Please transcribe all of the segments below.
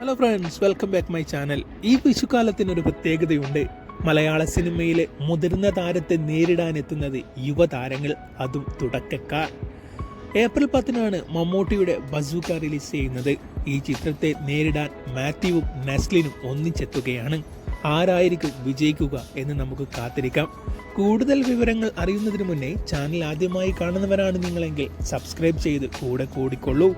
Hello friends welcome back my channel ഈ വിഷുക്കാലത്തിനൊരു പ്രത്യേകതയുണ്ട്. മലയാള സിനിമയിലെ മുതിർന്ന താരത്തെ നേരിടാനെത്തുന്നത് യുവതാരങ്ങൾ അതും തുടക്കക്കാർ. ഏപ്രിൽ പത്തിനാണ് മമ്മൂട്ടിയുടെ ബസൂക്ക റിലീസ് ചെയ്യുന്നത്. ഈ ചിത്രത്തെ നേരിടാൻ മാത്യുവും നസ്ലിനും ഒന്നിച്ചെത്തുകയാണ്. ആരായിരിക്കും വിജയിക്കുക എന്ന് നമുക്ക് കാത്തിരിക്കാം. കൂടുതൽ വിവരങ്ങൾ അറിയുന്നതിന് മുന്നേ ചാനൽ ആദ്യമായി കാണുന്നവരാണ് നിങ്ങളെങ്കിൽ സബ്സ്ക്രൈബ് ചെയ്ത് കൂടെ കൂടിക്കൊള്ളൂ.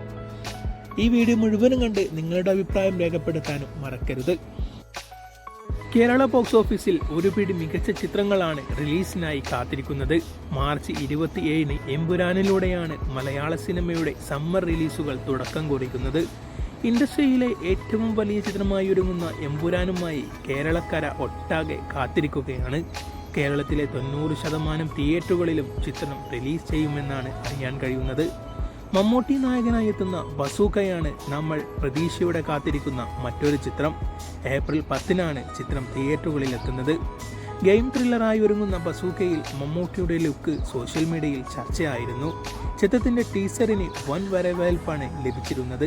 ഈ വീഡിയോ മുഴുവനും കണ്ട് നിങ്ങളുടെ അഭിപ്രായം രേഖപ്പെടുത്താനും മറക്കരുത്. കേരള ബോക്സ് ഓഫീസിൽ ഒരു പിടി മികച്ച ചിത്രങ്ങളാണ് റിലീസിനായി കാത്തിരിക്കുന്നത്. മാർച്ച് ഇരുപത്തി ഏഴിന് എമ്പുരാനിലൂടെയാണ് മലയാള സിനിമയുടെ സമ്മർ റിലീസുകൾ തുടക്കം കുറിക്കുന്നത്. ഇൻഡസ്ട്രിയിലെ ഏറ്റവും വലിയ ചിത്രമായി ഒരുങ്ങുന്ന എമ്പുരാനുമായി കേരളക്കര ഒട്ടാകെ കാത്തിരിക്കുകയാണ്. കേരളത്തിലെ തൊണ്ണൂറ് ശതമാനം തിയേറ്ററുകളിലും ചിത്രം റിലീസ് ചെയ്യുമെന്നാണ് അറിയാൻ കഴിയുന്നത്. മമ്മൂട്ടി നായകനായി എത്തുന്ന ബസൂക്കയാണ് നമ്മൾ പ്രതീക്ഷയോടെ കാത്തിരിക്കുന്ന മറ്റൊരു ചിത്രം. ഏപ്രിൽ പത്തിനാണ് ചിത്രം തിയേറ്ററുകളിൽ എത്തുന്നത്. ഗെയിം ത്രില്ലറായി ഒരുങ്ങുന്ന ബസൂക്കയിൽ മമ്മൂട്ടിയുടെ ലുക്ക് സോഷ്യൽ മീഡിയയിൽ ചർച്ചയായിരുന്നു. ചിത്രത്തിന്റെ ടീസറിന് വൻ വരവേൽപ്പാണ് ലഭിച്ചിരുന്നത്.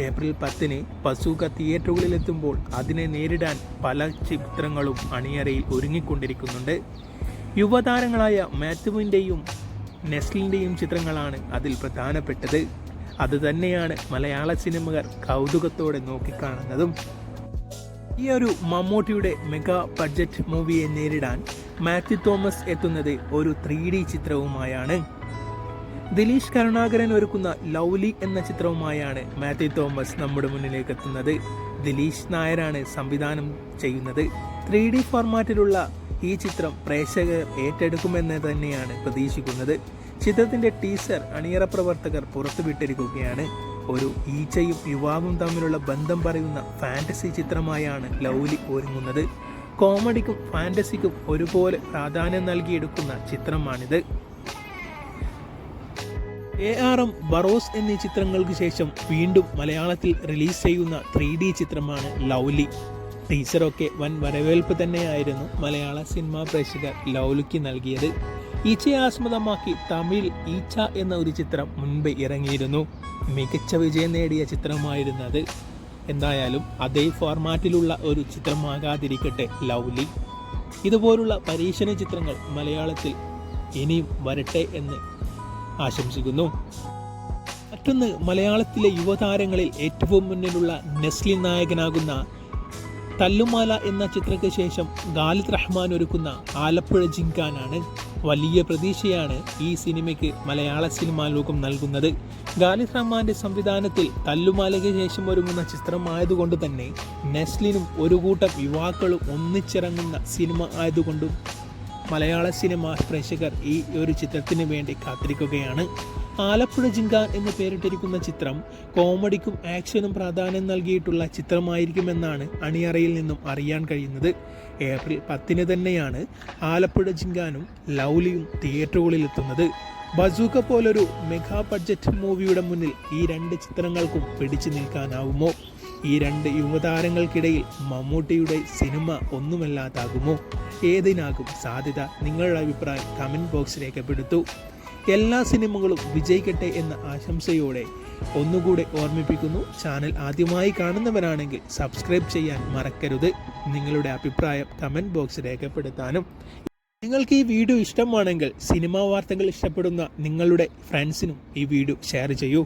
ഏപ്രിൽ പത്തിന് ബസൂക്ക തിയേറ്ററുകളിലെത്തുമ്പോൾ അതിനെ നേരിടാൻ പല ചിത്രങ്ങളും അണിയറയിൽ ഒരുങ്ങിക്കൊണ്ടിരിക്കുന്നുണ്ട്. യുവതാരങ്ങളായ മാത്യുവിന്റെയും നെസ്ലിന്റെയും ചിത്രങ്ങളാണ് അതിൽ പ്രധാനപ്പെട്ടത്. അതുതന്നെയാണ് മലയാള സിനിമകർ കൗതുകത്തോടെ നോക്കിക്കാണുന്നതും. ഈ ഒരു മമ്മൂട്ടിയുടെ മെഗാ ബഡ്ജറ്റ് മൂവിയെ നേരിടാൻ മാത്യു തോമസ് എത്തുന്നത് ഒരു ത്രീ ഡി ചിത്രവുമായാണ്. ദിലീഷ് കരുണാകരൻ ഒരുക്കുന്ന ലൗലി എന്ന ചിത്രവുമായാണ് മാത്യു തോമസ് നമ്മുടെ മുന്നിലേക്ക് എത്തുന്നത് ദിലീഷ് നായരാണ് സംവിധാനം ചെയ്യുന്നത്. ത്രീ ഡി ഫോർമാറ്റിലുള്ള ഈ ചിത്രം പ്രേക്ഷകർ ഏറ്റെടുക്കുമെന്ന് തന്നെയാണ് പ്രതീക്ഷിക്കുന്നത്. ചിത്രത്തിന്റെ ടീസർ അണിയറ പ്രവർത്തകർ പുറത്തുവിട്ടിരിക്കുകയാണ്. ഒരു ഈച്ചയും യുവാവും തമ്മിലുള്ള ബന്ധം പറയുന്ന ഫാന്റസി ചിത്രമായാണ് ലൗലി ഒരുങ്ങുന്നത്. കോമഡിക്കും ഫാന്റസിക്കും ഒരുപോലെ പ്രാധാന്യം നൽകിയെടുക്കുന്ന ചിത്രമാണിത്. എ ആർ എം ബറോസ് എന്നീ ചിത്രങ്ങൾക്ക് ശേഷം വീണ്ടും മലയാളത്തിൽ റിലീസ് ചെയ്യുന്ന ത്രീ ചിത്രമാണ് ലൗലി. ടീച്ചറൊക്കെ വൻ വരവേൽപ്പ് തന്നെയായിരുന്നു മലയാള സിനിമാ പ്രേക്ഷകർ ലൗലുക്ക് നൽകിയത്. ഈച്ചയെ ആസ്പദമാക്കി തമിഴ് ഈച്ച എന്ന ഒരു ചിത്രം മുൻപ് ഇറങ്ങിയിരുന്നു. മികച്ച വിജയം നേടിയ ചിത്രമായിരുന്നത് എന്തായാലും അതേ ഫോർമാറ്റിലുള്ള ഒരു ചിത്രമാകാതിരിക്കട്ടെ ലൗലി. ഇതുപോലുള്ള പരീക്ഷണ ചിത്രങ്ങൾ മലയാളത്തിൽ ഇനിയും വരട്ടെ എന്ന് ആശംസിക്കുന്നു. മറ്റൊന്ന് മലയാളത്തിലെ യുവതാരങ്ങളിൽ ഏറ്റവും മുന്നിലുള്ള നെസ്ലി നായകനാകുന്ന തല്ലുമാല എന്ന ചിത്രയ്ക്ക് ശേഷം ഖാലിദ് റഹ്മാൻ ഒരുക്കുന്ന ആലപ്പുഴ ജിങ്കാനാണ് വലിയ പ്രതീക്ഷയാണ് ഈ സിനിമയ്ക്ക് മലയാള സിനിമാ ലോകം നൽകുന്നത്. ഖാലിദ് റഹ്മാന്റെ സംവിധാനത്തിൽ തല്ലുമാലയ്ക്ക് ശേഷം ഒരുങ്ങുന്ന ചിത്രമായതുകൊണ്ട് തന്നെ നെസ്ലിനും ഒരു കൂട്ടം യുവാക്കളും ഒന്നിച്ചിറങ്ങുന്ന സിനിമ ആയതുകൊണ്ടും മലയാള സിനിമ പ്രേക്ഷകർ ഈ ഒരു ചിത്രത്തിന് വേണ്ടി കാത്തിരിക്കുകയാണ്. ആലപ്പുഴ ജിങ്കാൻ എന്ന് പേരിട്ടിരിക്കുന്ന ചിത്രം കോമഡിക്കും ആക്ഷനും പ്രാധാന്യം നൽകിയിട്ടുള്ള ചിത്രമായിരിക്കുമെന്നാണ് അണിയറയിൽ നിന്നും അറിയാൻ കഴിയുന്നത്. ഏപ്രിൽ പത്തിന് തന്നെയാണ് ആലപ്പുഴ ജിങ്കാനും ലൗലിയും തിയേറ്ററുകളിലെത്തുന്നത് ബസൂക്ക പോലൊരു മെഗാ ബഡ്ജറ്റ് മൂവിയുടെ മുന്നിൽ ഈ രണ്ട് ചിത്രങ്ങൾക്കും പിടിച്ചു നിൽക്കാനാവുമോ? ഈ രണ്ട് യുവതാരങ്ങൾക്കിടയിൽ മമ്മൂട്ടിയുടെ സിനിമ ഒന്നുമല്ലാതാകുമോ? ഏതിനാകും സാധ്യത? നിങ്ങളുടെ അഭിപ്രായം കമന്റ് ബോക്സ് രേഖപ്പെടുത്തൂ. എല്ലാ സിനിമകളും വിജയിക്കട്ടെ എന്ന ആശംസയോടെ ഒന്നുകൂടെ ഓർമ്മിപ്പിക്കുന്നു. ചാനൽ ആദ്യമായി കാണുന്നവരാണെങ്കിൽ സബ്സ്ക്രൈബ് ചെയ്യാൻ മറക്കരുത്. നിങ്ങളുടെ അഭിപ്രായം കമന്റ് ബോക്സ് രേഖപ്പെടുത്താനും. നിങ്ങൾക്ക് ഈ വീഡിയോ ഇഷ്ടമാണെങ്കിൽ സിനിമാ വാർത്തകൾ ഇഷ്ടപ്പെടുന്ന നിങ്ങളുടെ ഫ്രണ്ട്സിനും ഈ വീഡിയോ ഷെയർ ചെയ്യൂ.